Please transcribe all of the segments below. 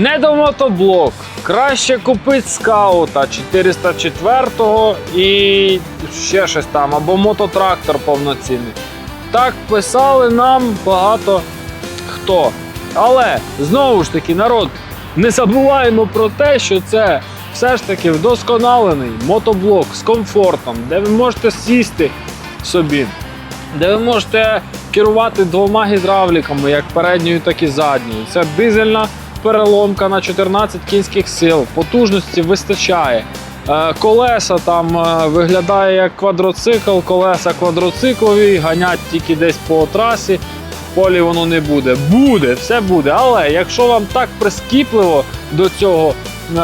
Недомотоблок. Краще купити скаута 404-го і ще щось там, або мототрактор повноцінний. Так писали нам багато хто. Але знову ж таки, народ, не забуваємо про те, що це все ж таки вдосконалений мотоблок з комфортом, де ви можете сісти собі, де ви можете керувати двома гідравліками, як передньою, так і задньою. Це дизельна переломка на 14 кінських сил, потужності вистачає. Е, Колеса там е, виглядає як квадроцикл, колеса квадроциклові, ганять тільки десь по трасі. В полі воно не буде. Буде, все буде. Але якщо вам так прискіпливо до цього е,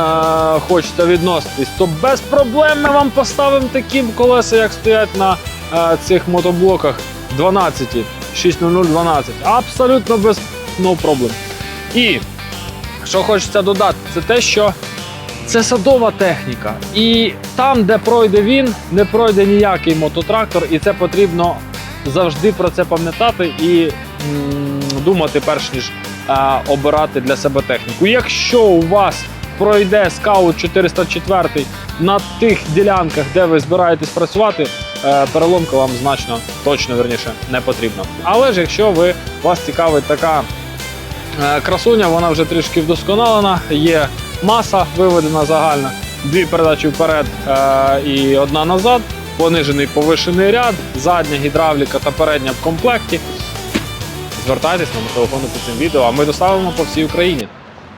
хочете відноситись, то без проблем ми вам поставимо такі колеса, як стоять на е, цих мотоблоках 12, 60012. Абсолютно без no problem. І що хочеться додати, це те, що це садова техніка. І там, де пройде він, не пройде ніякий мототрактор, і це потрібно завжди про це пам'ятати і думати, перш ніж е, обирати для себе техніку. Якщо у вас пройде скаут 404 на тих ділянках, де ви збираєтесь працювати, е, переломка вам значно точно верніше не потрібна. Але ж якщо ви вас цікавить така Красуня, вона вже трішки вдосконалена, є маса виведена загальна, дві передачі вперед е, і одна назад, понижений повишений ряд, задня гідравліка та передня в комплекті. Звертайтесь на телефону під цим відео, а ми доставимо по всій Україні.